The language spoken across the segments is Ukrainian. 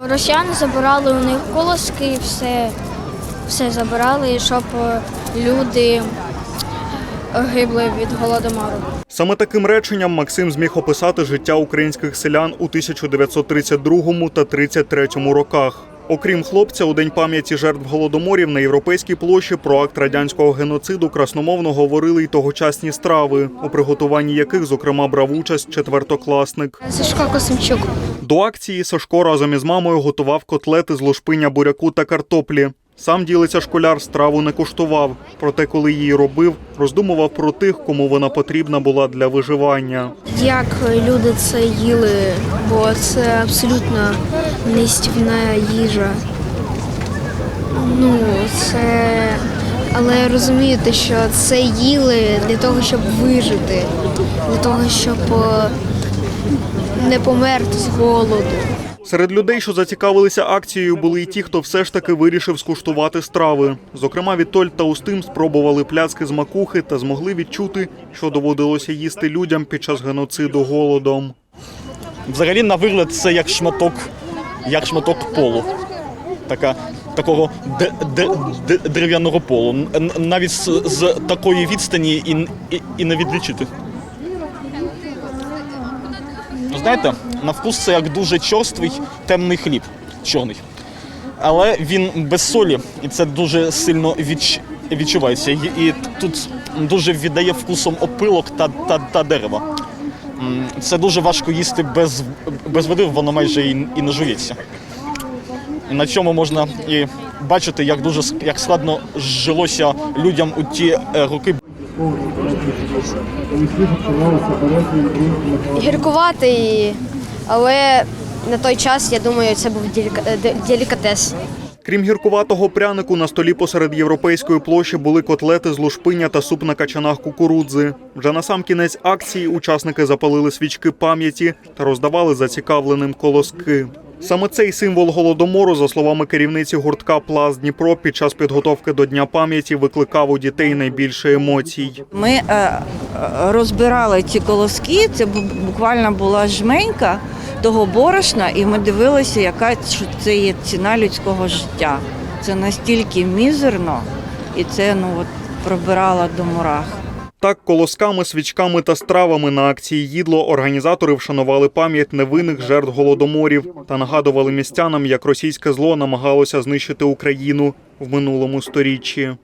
Росіяни забирали у них колоски, все, все забирали, щоб люди гибли від голодомору. Саме таким реченням Максим зміг описати життя українських селян у 1932 та 33 роках. Окрім хлопця, у день пам'яті жертв голодоморів на європейській площі про акт радянського геноциду красномовно говорили й тогочасні страви, у приготуванні яких, зокрема, брав участь четвертокласник. Сашко Косимчук. До акції Сашко разом із мамою готував котлети з лушпиня буряку та картоплі. Сам ділиться школяр, страву не куштував. Проте, коли її робив, роздумував про тих, кому вона потрібна була для виживання. Як люди це їли, бо це абсолютно нестівна їжа. Ну, це. Але розумієте, що це їли для того, щоб вижити, для того, щоб е, не померти з голоду. Серед людей, що зацікавилися акцією, були й ті, хто все ж таки вирішив скуштувати страви. Зокрема, Вітольд та Устим спробували пляцки з макухи та змогли відчути, що доводилося їсти людям під час геноциду голодом. Взагалі, на вигляд, це як шматок, як шматок полу. Така, такого дерев'яного полу. Навіть з, з такої відстані і, і, і не відлічити. Ну, Знаєте, на вкус це як дуже чорствий темний хліб, чорний. Але він без солі, і це дуже сильно відч... відчувається. І, і тут дуже віддає вкусом опилок та, та, та дерева. Це дуже важко їсти без, без води, воно майже і, і не жується. На цьому можна і бачити, як дуже як складно жилося людям у ті е, роки. Гіркуватий, але на той час, я думаю, це був е, делікатес. Крім гіркуватого прянику, на столі посеред європейської площі були котлети з лушпиня та суп на качанах кукурудзи. Вже на сам кінець акції учасники запалили свічки пам'яті та роздавали зацікавленим колоски. Саме цей символ голодомору, за словами керівниці гуртка Пласт Дніпро, під час підготовки до Дня пам'яті викликав у дітей найбільше емоцій. Ми е, е, розбирали ці колоски, це буквально була жменька того борошна, і ми дивилися, яка це є ціна людського життя. Це настільки мізерно, і це ну от пробирало до мурах. Так, колосками, свічками та стравами на акції їдло організатори вшанували пам'ять невинних жертв голодоморів та нагадували містянам, як російське зло намагалося знищити Україну в минулому сторіччі.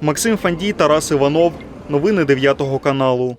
Максим Фандій, Тарас Іванов. Новини 9 каналу.